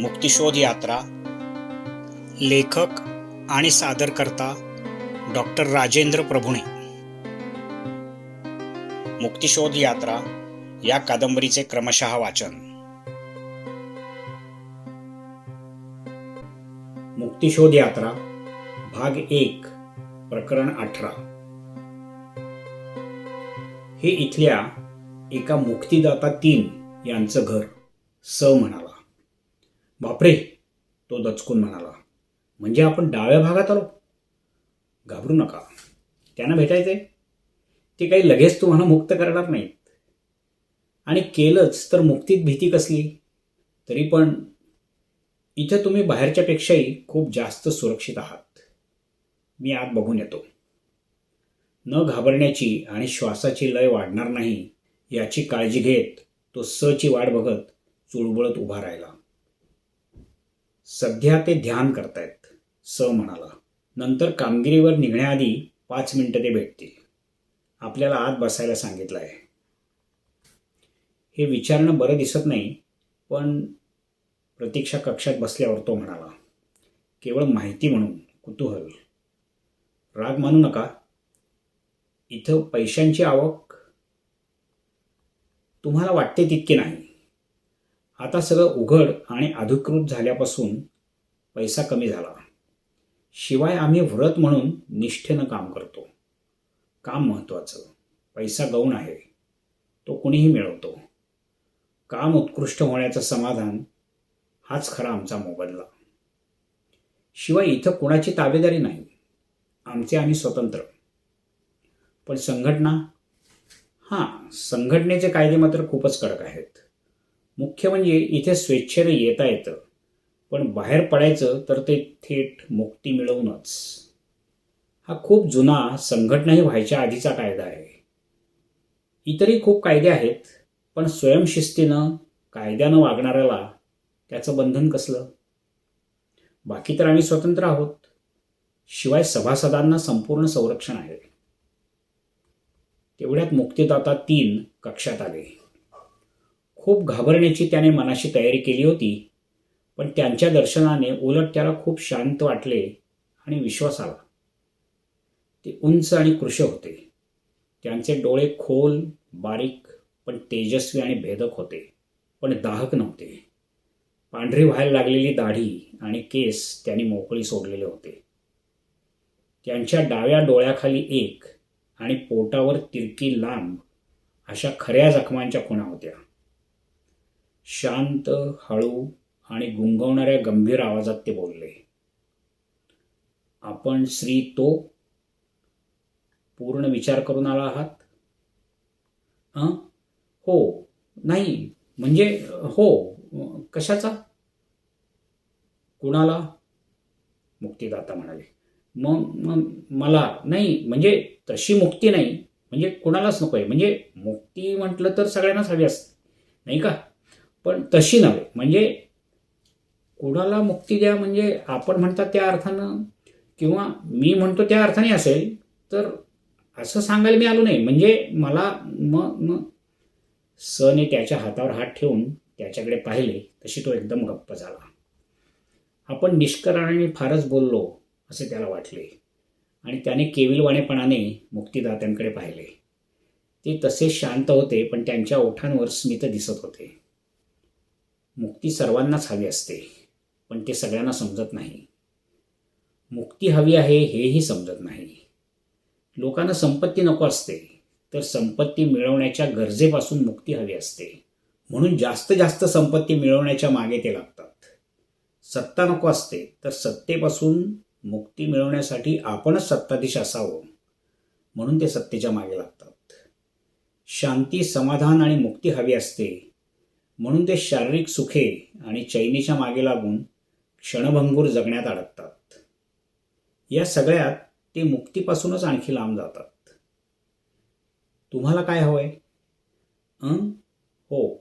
मुक्तिशोध यात्रा लेखक आणि सादरकर्ता डॉक्टर राजेंद्र प्रभुणे. मुक्तिशोध यात्रा या कादंबरीचे क्रमशः वाचन. मुक्तिशोध यात्रा भाग एक प्रकरण अठरा. हे इथल्या एका मुक्तिदाता तीन यांचं घर स म्हणाला बापरे तो दचकून म्हणाला. म्हणजे आपण डाव्या भागात आलो? घाबरू नका. त्यांना भेटायचंय? ते काही लगेच तुम्हाला मुक्त करणार नाहीत. आणि केलंच तर मुक्तीत भीती कसली? तरी पण इथं तुम्ही बाहेरच्यापेक्षाही खूप जास्त सुरक्षित आहात. मी आत बघून येतो. न घाबरण्याची आणि श्वासाची लय वाढणार नाही याची काळजी घेत तो सची वाट बघत चुळबुळत उभा राहिला. सध्या ते ध्यान करतायत स म्हणाला. नंतर कामगिरीवर निघण्याआधी पाच मिनिटं ते भेटतील. आपल्याला आत बसायला सांगितलं आहे. हे विचारणं बरं दिसत नाही पण प्रतीक्षा कक्षात बसल्यावर तो म्हणाला केवळ माहिती म्हणून कुतूहल. राग मानू नका. इथं पैशांची आवक तुम्हाला वाटते तितकी नाही. आता सगळं उघड आणि अधिकृत झाल्यापासून पैसा कमी झाला. शिवाय आम्ही व्रत म्हणून निष्ठेनं काम करतो. काम महत्त्वाचं. पैसा गौण आहे. तो कुणीही मिळवतो. काम उत्कृष्ट होण्याचं समाधान हाच खरा आमचा मोबदला. शिवाय इथं कुणाची ताबेदारी नाही. आमचे आम्ही स्वतंत्र. पण संघटना? हां संघटनेचे कायदे मात्र खूपच कडक आहेत. मुख्य म्हणजे इथे स्वेच्छेनं येता येतं. पण बाहेर पडायचं तर ते थेट मुक्ती मिळवूनच. हा खूप जुना संघटनाही व्हायच्या आधीचा कायदा आहे. इतरही खूप कायदे आहेत पण स्वयंशिस्तीनं कायद्यानं वागणाऱ्याला त्याचं बंधन कसलं? बाकी तर आम्ही स्वतंत्र आहोत. शिवाय सभासदांना संपूर्ण संरक्षण आहे. तेवढ्यात मुक्तीदाता तीन कक्षात आले. खूप घाबरण्याची त्याने मनाशी तयारी केली होती. पण त्यांच्या दर्शनाने उलट त्याला खूप शांत वाटले आणि विश्वास आला. ते उंच आणि कृश होते. त्यांचे डोळे खोल बारीक पण तेजस्वी आणि भेदक होते. पण दाहक नव्हते. पांढरी व्हायला लागलेली दाढी आणि केस त्यांनी मोकळी सोडलेले होते. त्यांच्या डाव्या डोळ्याखाली एक आणि पोटावर तिरकी लांब अशा खऱ्या जखमांच्या खुणा होत्या. शांत हळू आणि गुंगवणाऱ्या गंभीर आवाजात ते बोलले. आपण श्री तो पूर्ण विचार करून आला आहात? हां हो. नाही. म्हणजे हो. कशाचा? कुणाला? मुक्तीदाता म्हणाले. मग मग मला? नाही. म्हणजे तशी मुक्ती नाही. म्हणजे कुणालाच नको आहे म्हणजे मुक्ती म्हटलं तर सगळ्यांनाच हवी असते. नाही का? पण तशी नव्हे. म्हणजे कुणाला मुक्ती द्या म्हणजे आपण म्हणतात त्या अर्थानं. किंवा मी म्हणतो त्या अर्थाने असेल तर असं सांगायला मी आलो नाही. म्हणजे मला मग मग सने त्याच्या हातावर हात ठेवून त्याच्याकडे पाहिले तशी तो एकदम गप्प झाला. आपण निष्कराने फारच बोललो असे त्याला वाटले. आणि त्याने केविलवाणेपणाने मुक्तिदात्यांकडे पाहिले. ते तसे शांत होते पण त्यांच्या ओठांवर स्मित दिसत होते. मुक्ती सर्वांनाच हवी असते पण ते सगळ्यांना समजत नाही. मुक्ती हवी आहे हेही समजत नाही. लोकांना संपत्ती नको असते तर संपत्ती मिळवण्याच्या गरजेपासून मुक्ती हवी असते. म्हणून जास्त जास्त संपत्ती मिळवण्याच्या मागे ते लागतात. सत्ता नको असते तर सत्तेपासून मुक्ती मिळवण्यासाठी आपणच सत्ताधीश असावं. म्हणून ते सत्तेच्या मागे लागतात. शांती समाधान आणि मुक्ती हवी असते म्हणून ते शारीरिक सुखे आणि चैनीच्या मागे लागून क्षणभंगूर जगण्यात अडकतात. या सगळ्यात ते मुक्तीपासूनच आणखी लांब जातात. तुम्हाला काय हवंय? अं? हो.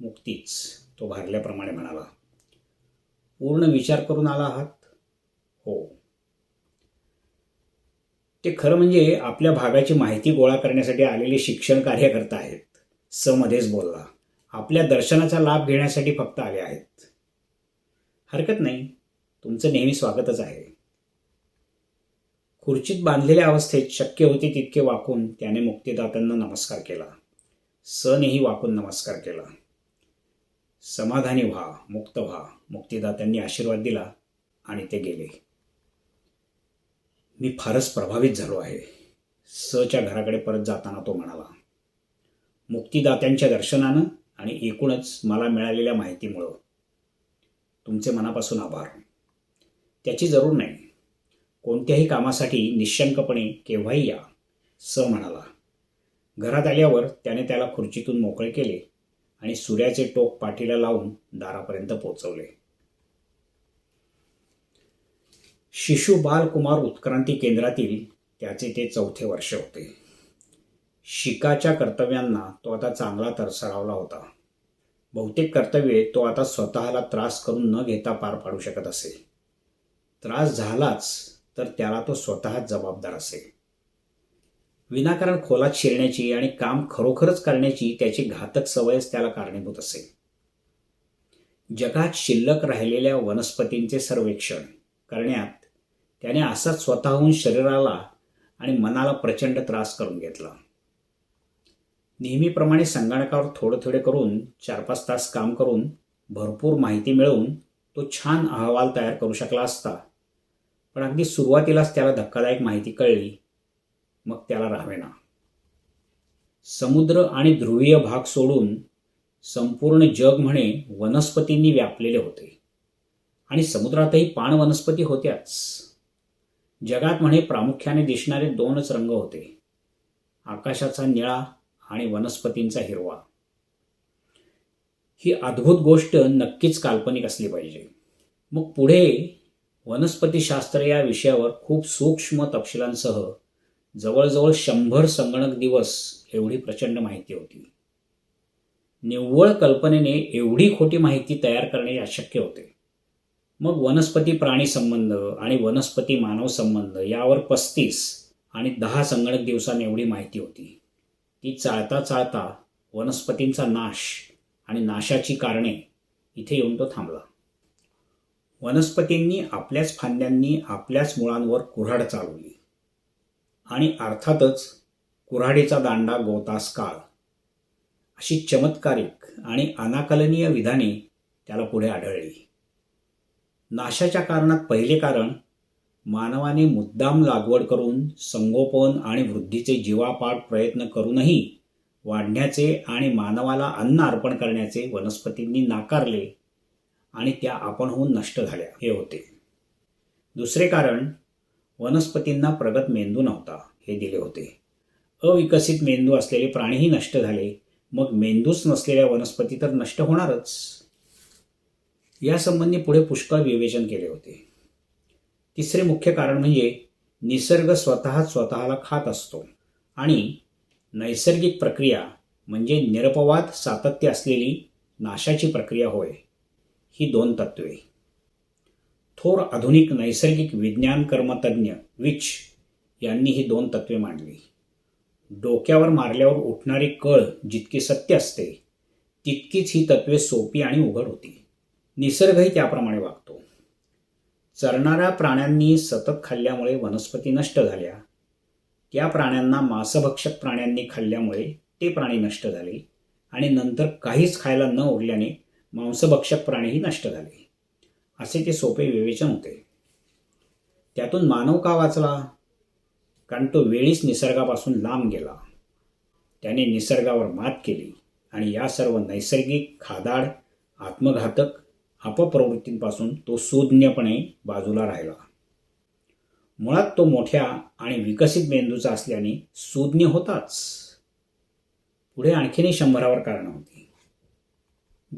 मुक्तीच तो भारल्याप्रमाणे म्हणाला. पूर्ण विचार करून आला आहात? हो. ते खरं म्हणजे आपल्या भागाची माहिती गोळा करण्यासाठी आलेले शिक्षण कार्यकर्ता आहेत. समध्येच बोलला. आपल्या दर्शनाचा लाभ घेण्यासाठी फक्त आले आहेत. हरकत नाही. तुमचं नेहमी स्वागतच आहे. खुर्चीत बांधलेल्या अवस्थेत शक्य होते तितके वाकून त्याने मुक्तिदात्यांना नमस्कार केला. सनेही वाकून नमस्कार केला. समाधानी व्हा मुक्त व्हा मुक्तिदात्यांनी आशीर्वाद दिला आणि ते गेले. मी फारच प्रभावित झालो आहे. सच्या घराकडे परत जाताना तो म्हणाला मुक्तिदात्यांच्या दर्शनानं आणि एकूणच मला मिळालेल्या माहितीमुळं तुमचे मनापासून आभार. त्याची जरूर नाही. कोणत्याही कामासाठी निशंकपणे केव्हाही या स म्हणाला. घरात आल्यावर त्याने त्याला खुर्चीतून मोकळे केले आणि सूर्याचे टोक पाठीला लावून दारापर्यंत पोचवले. शिशु बालकुमार उत्क्रांती केंद्रातील त्याचे ते चौथे वर्ष होते. शिकाच्या कर्तव्यांना तो आता चांगला तरसरावला होता. बहुतेक कर्तव्ये तो आता स्वतःला त्रास करून न घेता पार पाडू शकत असे. त्रास झालाच तर त्याला तो स्वतःच जबाबदार असे. विनाकारण खोलात शिरण्याची आणि काम खरोखरच करण्याची त्याची घातक सवयच त्याला कारणीभूत असे. जगात शिल्लक राहिलेल्या वनस्पतींचे सर्वेक्षण करण्यात त्याने असाच स्वतःहून शरीराला आणि मनाला प्रचंड त्रास करून घेतला. नेहमीप्रमाणे संगणकावर थोडे थोडे करून चार पाच तास काम करून भरपूर माहिती मिळवून तो छान अहवाल तयार करू शकला असता. पण अगदी सुरुवातीलाच त्याला धक्कादायक माहिती कळली. मग त्याला राहावेना. समुद्र आणि ध्रुवीय भाग सोडून संपूर्ण जग म्हणे वनस्पतींनी व्यापलेले होते. आणि समुद्रातही पाण वनस्पती होत्याच. जगात म्हणे प्रामुख्याने दिसणारे दोनच रंग होते. आकाशाचा निळा आणि वनस्पतींचा हिरवा. ही अद्भुत गोष्ट नक्कीच काल्पनिक असली पाहिजे. मग पुढे वनस्पतीशास्त्र या विषयावर खूप सूक्ष्म तपशिलांसह जवळजवळ शंभर संगणक दिवस एवढी प्रचंड माहिती होती. निव्वळ कल्पनेने एवढी खोटी माहिती तयार करणे अशक्य होते. मग वनस्पती प्राणी संबंध आणि वनस्पती मानव संबंध यावर पस्तीस आणि दहा संगणक दिवसांनी एवढी माहिती होती. ती चाळता चाळता वनस्पतींचा नाश आणि नाशाची कारणे इथे येऊन तो थांबला. वनस्पतींनी आपल्याच फांद्यांनी आपल्याच मुळांवर कुऱ्हाड चालवली. आणि अर्थातच कुऱ्हाडीचा दांडा गोतास काळ. अशी चमत्कारिक आणि अनाकलनीय विधाने त्याला पुढे आढळली. नाशाच्या कारणात पहिले कारण मानवाने मुद्दाम लागवड करून संगोपन आणि वृद्धीचे जीवापाठ प्रयत्न करूनही वाढण्याचे आणि मानवाला अन्न अर्पण करण्याचे वनस्पतींनी नाकारले आणि त्या आपण होऊन नष्ट झाल्या हे होते. दुसरे कारण वनस्पतींना प्रगत मेंदू नव्हता हे दिले होते. अविकसित मेंदू असलेले प्राणीही नष्ट झाले मग मेंदूच नसलेल्या वनस्पती तर नष्ट होणारच. यासंबंधी पुढे पुष्कळ विवेचन केले होते. तिसरे मुख्य कारण म्हणजे निसर्ग स्वतःच स्वतःला खात असतो. आणि नैसर्गिक प्रक्रिया म्हणजे निरपवाद सातत्य असलेली नाशाची प्रक्रिया होय. ही दोन तत्वे. थोर आधुनिक नैसर्गिक विज्ञान कर्मतज्ञ विच यांनी ही दोन तत्वे मांडली. डोक्यावर मारल्यावर उठणारी कळ जितकी सत्य असते तितकीच ही तत्वे सोपी आणि उघड होती. निसर्गही त्याप्रमाणे वागतो. चरणाऱ्या प्राण्यांनी सतत खाल्ल्यामुळे वनस्पती नष्ट झाल्या. त्या प्राण्यांना मांसभक्षक प्राण्यांनी खाल्ल्यामुळे ते प्राणी नष्ट झाले आणि नंतर काहीच खायला न उरल्याने मांसभक्षक प्राणीही नष्ट झाले. असे ते सोपे विवेचन होते. त्यातून मानव का वाचला? कारण तो वेळीच निसर्गापासून लांब गेला. त्याने निसर्गावर मात केली आणि या सर्व नैसर्गिक खादाड आत्मघातक अपप्रवृत्तींपासून तो सुज्ञपणे बाजूला राहिला. मुळात तो मोठ्या आणि विकसित मेंदूचा असल्याने सुज्ञ होताच. पुढे आणखीनही शंभरावर कारणं होती.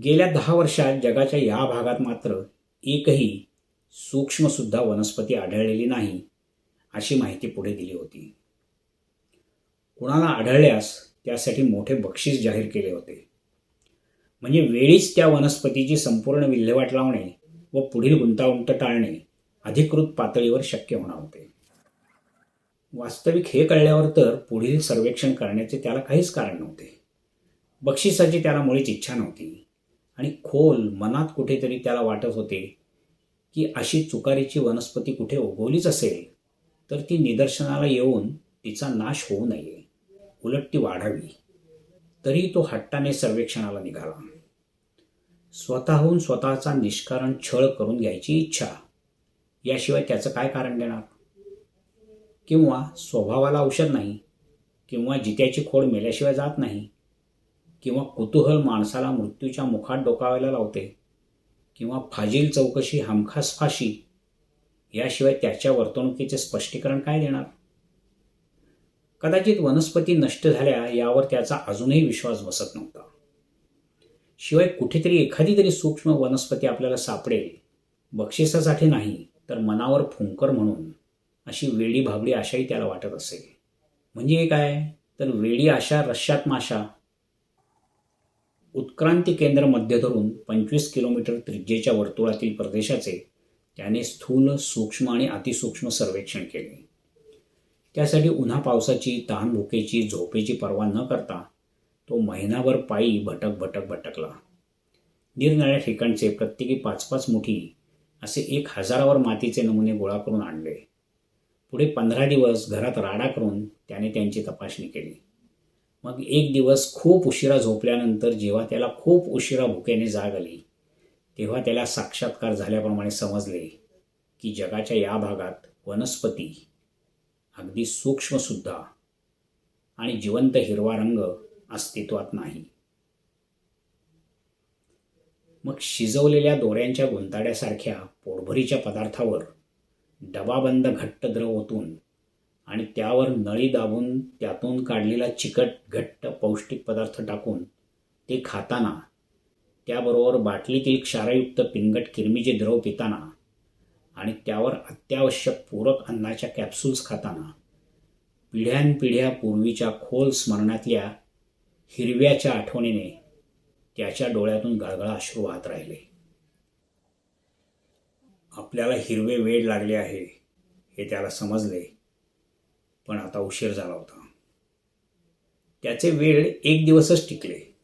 गेल्या दहा वर्षात जगाच्या या भागात मात्र एकही सूक्ष्मसुद्धा वनस्पती आढळलेली नाही अशी माहिती पुढे दिली होती. कुणाला आढळल्यास त्यासाठी मोठे बक्षीस जाहीर केले होते. म्हणजे वेळीच त्या वनस्पतीची संपूर्ण विल्हेवाट लावणे व पुढील गुंतागुंत टाळणे अधिकृत पातळीवर शक्य होणार होते. वास्तविक हे कळल्यावर तर पुढील सर्वेक्षण करण्याचे त्याला काहीच कारण नव्हते. बक्षिसाची त्याला मुळीच इच्छा नव्हती. आणि खोल मनात कुठेतरी त्याला वाटत होते की अशी चुकारीची वनस्पती कुठे उगवलीच असेल तर ती निदर्शनाला येऊन तिचा नाश होऊ नये. उलट ती वाढावी. तरी तो हट्टाने सर्वेक्षणाला निघाला. स्वतःहून स्वतःचा निष्कारण छळ करून घ्यायची इच्छा याशिवाय त्याचं काय कारण देणार? किंवा स्वभावाला औषध नाही किंवा जित्याची खोड मेल्याशिवाय जात नाही किंवा कुतूहल माणसाला मृत्यूच्या मुखात डोकावायला लावते किंवा फाजील चौकशी हमखास फाशी याशिवाय त्याच्या वर्तणुकीचे स्पष्टीकरण काय देणार? कदाचित वनस्पती नष्ट झाल्या यावर त्याचा अजूनही विश्वास बसत नव्हता. शिवाय कुठेतरी एखादी तरी सूक्ष्म वनस्पती आपल्याला सापडेल. बक्षिसासाठी नाही तर मनावर फुंकर म्हणून अशी वेडी भाबडी आशाही त्याला वाटत असेल म्हणजे काय? तर वेडी आशा रश्यात माशा. उत्क्रांती केंद्र मध्य धरून पंचवीस किलोमीटर त्रिज्येच्या वर्तुळातील प्रदेशाचे त्याने स्थूल सूक्ष्म आणि अतिसूक्ष्म सर्वेक्षण केले. त्यासाठी उन्हा पावसाची तहान भुकेची झोपेची पर्वा न करता तो महिनाभर पायी भटक भटक भटकला. निरनिळ्या ठिकाणचे प्रत्येकी पाच पाच मुठी असे एक हजारावर मातीचे नमुने गोळा करून आणले. पुढे पंधरा दिवस घरात राडा करून त्याने त्यांची तपासणी केली. मग एक दिवस खूप उशिरा झोपल्यानंतर जेव्हा त्याला खूप उशिरा भुकेने जाग आली तेव्हा त्याला साक्षात्कार झाल्याप्रमाणे समजले की जगाच्या या भागात वनस्पती अगदी सूक्ष्मसुद्धा आणि जिवंत हिरवा रंग अस्तित्वात नाही. मग शिजवलेल्या दोऱ्यांच्या गुंताड्यासारख्या पोटभरीच्या पदार्थावर डबाबंद घट्ट द्रव ओतून आणि त्यावर नळी दाबून त्यातून काढलेला चिकट घट्ट पौष्टिक पदार्थ टाकून ते खाताना त्याबरोबर बाटलीतील क्षारयुक्त पिंगट किरमीचे द्रव पिताना आणि त्यावर अत्यावश्यक पूरक अन्नाच्या कॅप्सूल्स खाताना पिढ्यानपिढ्या पूर्वीच्या खोल स्मरणातल्या हिरव्याच्या आठवणीने त्याच्या डोळ्यातून गळगळा अश्रू वाहत राहिले. आपल्याला हिरवे वेड लागले आहे हे त्याला समजले पण आता उशीर झाला होता. त्याचे वेळ एक दिवसच टिकले.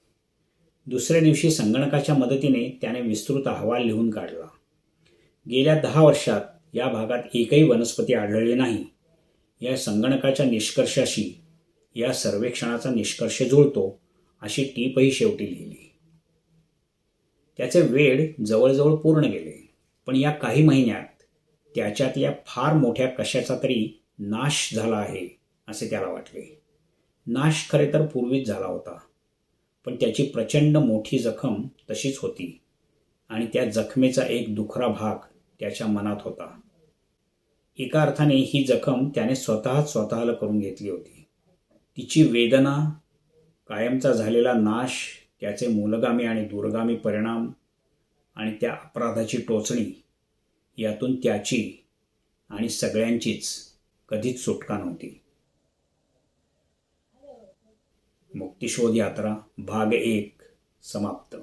दुसऱ्या दिवशी संगणकाच्या मदतीने त्याने विस्तृत अहवाल लिहून काढला. गेल्या दहा वर्षात या भागात एकही वनस्पती आढळली नाही. या संगणकाच्या निष्कर्षाशी या सर्वेक्षणाचा निष्कर्ष जुळतो अशी टीपही शेवटी लिहिली. त्याचे वेळ जवळजवळ पूर्ण गेले पण या काही महिन्यात त्याच्यातल्या फार मोठ्या कशाचा तरी नाश झाला आहे असे त्याला वाटले. नाश खरे तर पूर्वीच झाला होता पण त्याची प्रचंड मोठी जखम तशीच होती आणि त्या जखमेचा एक दुखरा भाग त्याच्या मनात होता. एका अर्थाने ही जखम त्याने स्वतःच स्वतःला करून घेतली होती. तिची वेदना कायमचा झालेला नाश त्याचे मूलगामी आणि दूरगामी परिणाम आणि त्या अपराधाची टोचणी यातून त्याची आणि सगळ्यांचीच कधीच सुटका नव्हती. मुक्तिशोध यात्रा भाग एक समाप्त.